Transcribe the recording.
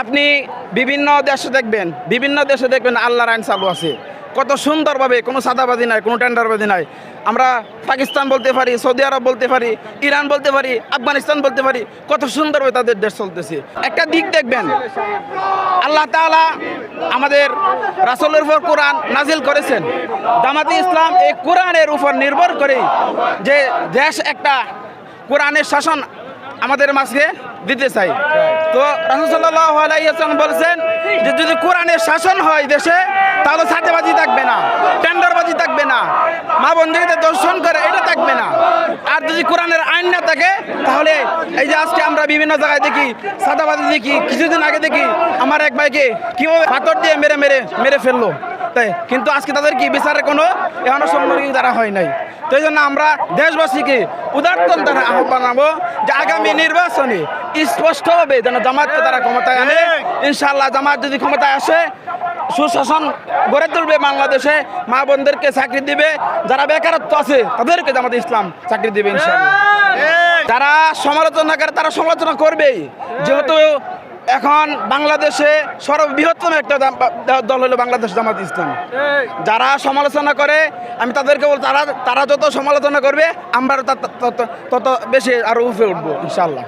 আপনি বিভিন্ন দেশে দেখবেন, বিভিন্ন দেশে দেখবেন আল্লাহর আইন চালু আছে। কত সুন্দরভাবে, কোনো সাদাবাজি নাই, কোনো টেন্ডারবাজি নাই। আমরা পাকিস্তান বলতে পারি, সৌদি আরব বলতে পারি, ইরান বলতে পারি, আফগানিস্তান বলতে পারি, কত সুন্দরভাবে তাদের দেশ চলতেছে। একটা দিক দেখবেন, আল্লাহ তাআলা আমাদের রাসূলের উপর কোরআন নাজিল করেছেন। জামাতে ইসলাম এই কোরআনের উপর নির্ভর করে যে দেশ একটা কোরআনের শাসন আমাদের মাঝে দিতে চাই। তো রাসূলুল্লাহ আলাইহি বলছেন যে যদি কোরআনের শাসন হয় দেশে, তাহলে সাথেবাজি থাকবে না, টেন্ডারবাজি থাকবে না, মা বন্ধুকে দর্শন করে এটা থাকবে না। আর যদি কোরআনের আইন না থাকে, তাহলে এই যে আজকে আমরা বিভিন্ন জায়গায় দেখি সাদাবাজি দেখি, কিছুদিন আগে দেখি, আমার এক ভাইকে কীভাবে পাথর দিয়ে মেরে মেরে মেরে ফেলল। তাই, কিন্তু আজকে তাদের কি বিচারের কোনো এখনও সম্মুখীন তারা হয় নাই। তো এই জন্য আমরা দেশবাসীকে উদার্তন দ্বারা আহ্বান জানাব যে আগামী নির্বাচনে স্পষ্টভাবে যেন জামাতকে তারা ক্ষমতায় আনে। ইনশাল্লাহ জামাত যদি ক্ষমতায় আসে সুশাসন গড়ে তুলবে বাংলাদেশে মা বোনদেরকে চাকরি দিবে যারা বেকারত্ব আছে তাদেরকে জামাত ইসলাম চাকরি দিবে ইনশাল্লাহ যারা সমালোচনা করে তারা সমালোচনা করবেই। যেহেতু এখন বাংলাদেশে সর্ববৃহত্তম একটা দল হলো বাংলাদেশ জামাত ইসলাম। যারা সমালোচনা করে আমি তাদেরকে বল তারা তারা যত সমালোচনা করবে আমরা তত বেশি আরও উঠে উঠবো ইনশাল্লাহ